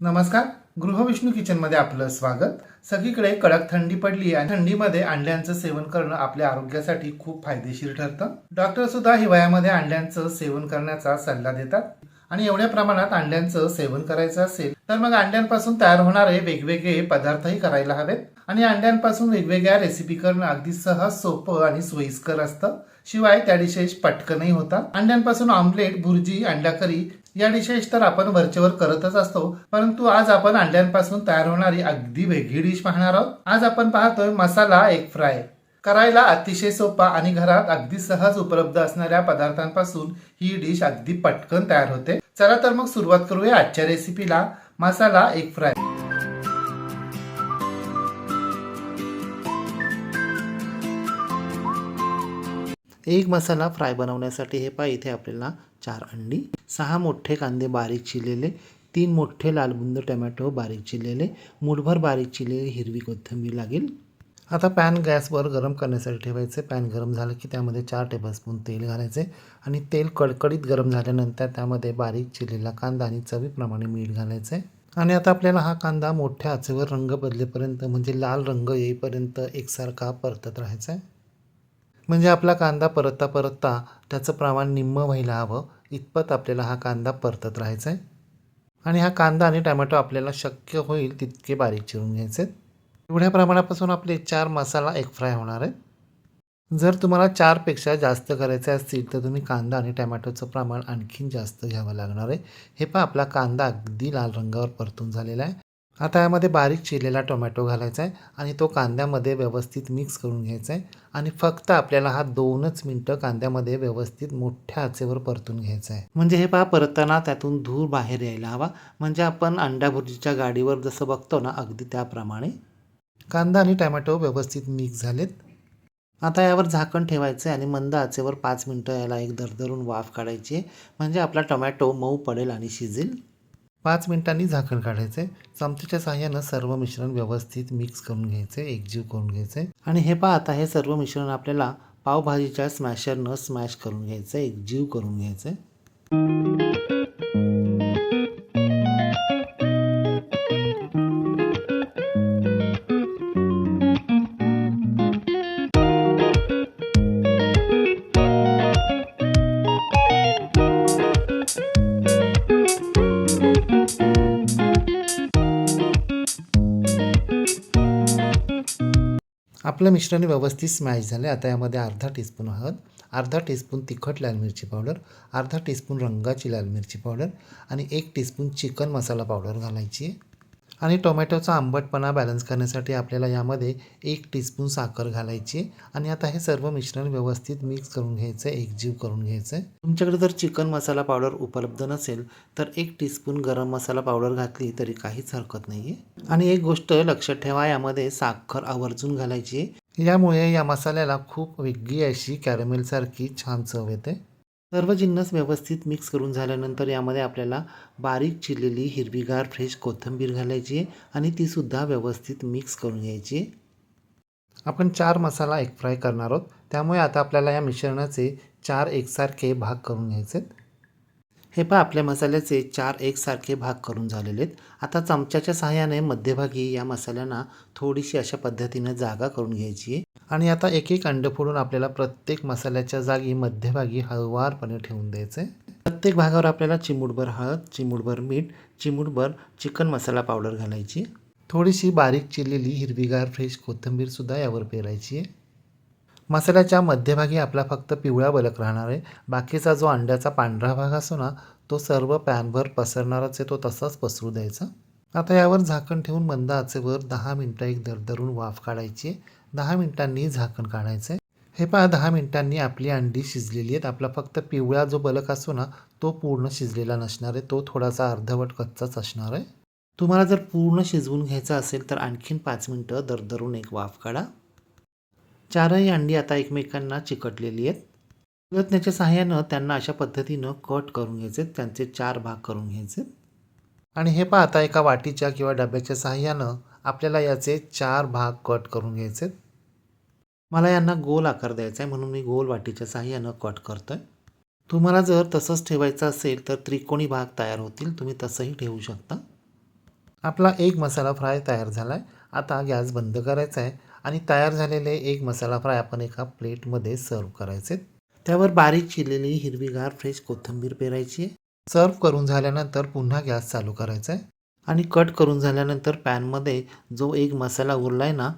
नमस्कार. गृहविष्णू किचनमध्ये आपलं स्वागत. सगळीकडे कडक थंडी पडली आणि थंडीमध्ये अंड्यांचं सेवन करणं आपल्या आरोग्यासाठी खूप फायदेशीर ठरतं. डॉक्टर सुद्धा हिवाळ्यामध्ये अंड्यांचं सेवन करण्याचा सल्ला देतात. आणि एवढ्या प्रमाणात अंड्यांचं सेवन करायचं असेल तर मग अंड्यांपासून तयार होणारे वेगवेगळे पदार्थही करायला हवेत. आणि अंड्यांपासून वेगवेगळ्या रेसिपी करणं अगदी सहज सोपं आणि सोयीस्कर असतं. शिवाय त्या डिशेस पटकनही होतात. अंड्यांपासून ऑमलेट भुर्जी अंडा करी या डिशेस तर आपण वरचेवर करतच असतो परंतु आज आपण अंड्यांपासून तयार होणारी अगदी वेगळी डिश पाहणार आहोत. आज आपण पाहतोय मसाला एक फ्राय करायला अतिशय सोपा आणि घरात अगदी सहज उपलब्ध असणाऱ्या पदार्थांपासून ही डिश अगदी पटकन तयार होते. चला तर मग सुरुवात करूया आजच्या रेसिपीला मसाला एक फ्राय एक मसाला फ्राय बनवण्यासाठी हे पहा इथे आपल्याला चार अंडी सहा मोठे कांदे बारीक चिरलेले तीन मोठे लालबुंद टोमॅटो बारीक चिरलेले मुठभर बारीक चिरलेली हिरवी कोथिंबीर लागेल. आता पॅन गॅसवर गरम करण्यासाठी ठेवायचे. पॅन गरम झालं की त्यामध्ये चार टेबलस्पून तेल घालायचे आणि तेल कडकडीत गरम झाल्यानंतर त्यामध्ये बारीक चिरलेला कांदा आणि चवीप्रमाणे मीठ घालायचे. आणि आता आपल्याला हा कांदा मोठ्या आचेवर रंग बदलेपर्यंत म्हणजे लाल रंग येईपर्यंत एकसारखा परतत राहायचा आहे. म्हणजे आपला कांदा परतता परतता त्याचं प्रमाण निम्म व्हायला हवं. इतपत आपल्याला हा कांदा परतत राहायचा आहे आणि हा कांदा आणि टमॅटो आपल्याला शक्य होईल तितके बारीक चिरून घ्यायचे. आहेत. एवढ्या प्रमाणापासून आपले चार मसाला एक फ्राय होणार आहे जर तुम्हाला चारपेक्षा जास्त करायचे असतील तर तुम्ही कांदा आणि टमॅटोचं प्रमाण आणखीन जास्त घ्यावं लागणार आहे. हे पहा आपला कांदा अगदी लाल रंगावर परतून झालेला आहे. आता यामध्ये बारीक चिरलेला टोमॅटो घालायचा आहे आणि तो कांद्यामध्ये व्यवस्थित मिक्स करून घ्यायचा आहे. आणि फक्त आपल्याला हा दोनच मिनटं कांद्यामध्ये व्यवस्थित मोठ्या आचेवर परतून घ्यायचा आहे. म्हणजे हे पहा परतताना त्यातून धूर बाहेर यायला हवा. म्हणजे आपण अंडा भुर्जीच्या गाडीवर जसं बघतो ना अगदी त्याप्रमाणे. कांदा आणि टोमॅटो व्यवस्थित मिक्स झालेत. आता यावर झाकण ठेवायचं आहे आणि मंद आचेवर पाच मिनटं याला एक दरदरून वाफ काढायची आहे. म्हणजे आपला टोमॅटो मऊ पडेल आणि शिजेल. पाच मिनिटांनी झाकण काढायचे. चमच्याच्या साह्यानं सर्व मिश्रण व्यवस्थित मिक्स करून घ्यायचे एकजीव करून घ्यायचे. आणि हे पहा आता हे सर्व मिश्रण आपल्याला पावभाजीच्या स्मॅशरनं स्मॅश करून घ्यायचं एकजीव करून घ्यायचं. आपलं मिश्रण व्यवस्थित स्मॅश झालं आता यामध्ये अर्धा टीस्पून हळद अर्धा टीस्पून तिखट लाल मिरची पावडर अर्धा टीस्पून रंगाची लाल मिरची पावडर आणि एक टीस्पून चिकन मसाला पावडर घालायची. आहे आणि टोमॅटोचा आंबटपणा बॅलन्स करण्यासाठी आपल्याला यामध्ये एक टीस्पून साखर घालायची आणि आता हे सर्व मिश्रण व्यवस्थित मिक्स करून घ्यायचं आहे एकजीव करून घ्यायचं. आहे तुमच्याकडे जर चिकन मसाला पावडर उपलब्ध नसेल तर एक टीस्पून गरम मसाला पावडर घातली तरी काहीच हरकत नाही आहे आणि एक गोष्ट लक्षात ठेवा यामध्ये साखर आवर्जून घालायची. यामुळे या मसाल्याला खूप वेगळी अशी कॅरमेलसारखी छान चव येते. सर्व जिन्नस व्यवस्थित मिक्स करून झाल्यानंतर यामध्ये आपल्याला बारीक चिरलेली हिरवीगार फ्रेश कोथिंबीर घालायची आहे आणि तीसुद्धा व्यवस्थित मिक्स करून घ्यायची आहे. आपण चार मसाला एक फ्राय करणार आहोत. त्यामुळे आता आपल्याला या मिश्रणाचे चार एकसारखे भाग करून घ्यायचे आहेत हे पहा आपल्या मसाल्याचे चार एकसारखे भाग करून झालेले आहेत. आता चमच्याच्या सहाय्याने मध्यभागी या मसाल्यांना थोडीशी अशा पद्धतीने जागा करून घ्यायची आहे. आणि आता एक एक अंड फोडून आपल्याला प्रत्येक मसाल्याच्या जागी मध्यभागी हळुवारपणे ठेवून द्यायचं आहे. प्रत्येक भागावर आपल्याला चिमूटभर हळद चिमूटभर मीठ चिमूटभर चिकन मसाला पावडर घालायची थोडीशी बारीक चिरलेली हिरवीगार फ्रेश कोथिंबीरसुद्धा यावर पेरायची आहे. मसाल्याच्या मध्यभागी आपला फक्त पिवळा बलक राहणार आहे. बाकीचा जो अंड्याचा पांढरा भाग असतो ना तो सर्व पॅनवर पसरणारच आहे. तो तसाच पसरू द्यायचा. आता यावर झाकण ठेवून मंद आचेवर दहा मिनटं एक दरदरून वाफ काढायची दहा मिनिटांनी झाकण काढायचं आहे हे पहा दहा मिनिटांनी आपली अंडी शिजलेली आहेत. आपला फक्त पिवळा जो बलक असतो ना तो पूर्ण शिजलेला नसणार आहे. तो थोडासा अर्धवट कच्चाच असणार आहे. तुम्हाला जर पूर्ण शिजवून घ्यायचं असेल तर आणखीन पाच मिनटं दरदरून एक वाफ काढा. चारही अंडी आता एकमेकांना चिकटलेली आहेत. उलटण्याच्या सहाय्यानं त्यांना अशा पद्धतीनं कट करून घ्यायचे त्यांचे चार भाग करून घ्यायचे. आणि हे पहा आता एका वाटीच्या किंवा डब्याच्या सहाय्यानं आपल्याला याचे चार भाग कट करून घ्यायचे. मला यांना गोल आकार द्यायचा आहे म्हणून मी गोल वाटीच्या सहाय्यानं कट करतो आहे तुम्हाला जर तसंच ठेवायचं असेल तर त्रिकोणी भाग तयार होतील. तुम्ही तसंही ठेवू शकता. आपला एक मसाला फ्राय तयार झाला आहे आता गॅस बंद करायचा आहे. आणि तयार झालेले एक मसाला फ्राय आपण एका प्लेटमध्ये सर्व करायचे. त्यावर बारीक चिरलेली हिरवीगार फ्रेश कोथिंबीर पेरायची. आहे सर्व करून झाल्यानंतर पुन्हा गॅस चालू करायचा आहे. आणि कट करून झाल्यानंतर पॅनमध्ये जो एक मसाला उरला आहे ना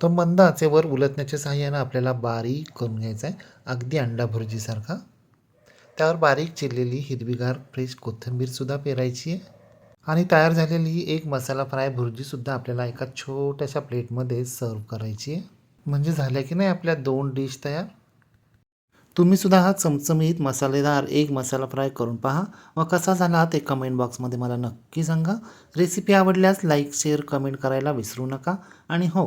तो मंद आचेवर उलटण्याच्या सहाय्यानं आपल्याला बारीक करून घ्यायचा आहे. अगदी अंडा भुर्जीसारखा त्यावर बारीक चिरलेली हिरवीगार फ्रेश कोथिंबीरसुद्धा पेरायची आहे. आणि तयार झालेली एक मसाला फ्राय भुर्जीसुद्धा आपल्याला एका छोट्याशा प्लेटमध्ये सर्व करायची आहे. म्हणजे झाल्या की नाही आपल्या दोन डिश तयार? तुम्हीसुद्धा हा चमचमीत मसालेदार एक मसाला फ्राय करून पहा. व कसा झाला ते कमेंट बॉक्समध्ये मला नक्की सांगा. रेसिपी आवडल्यास लाईक शेअर कमेंट करायला विसरू नका. आणि हो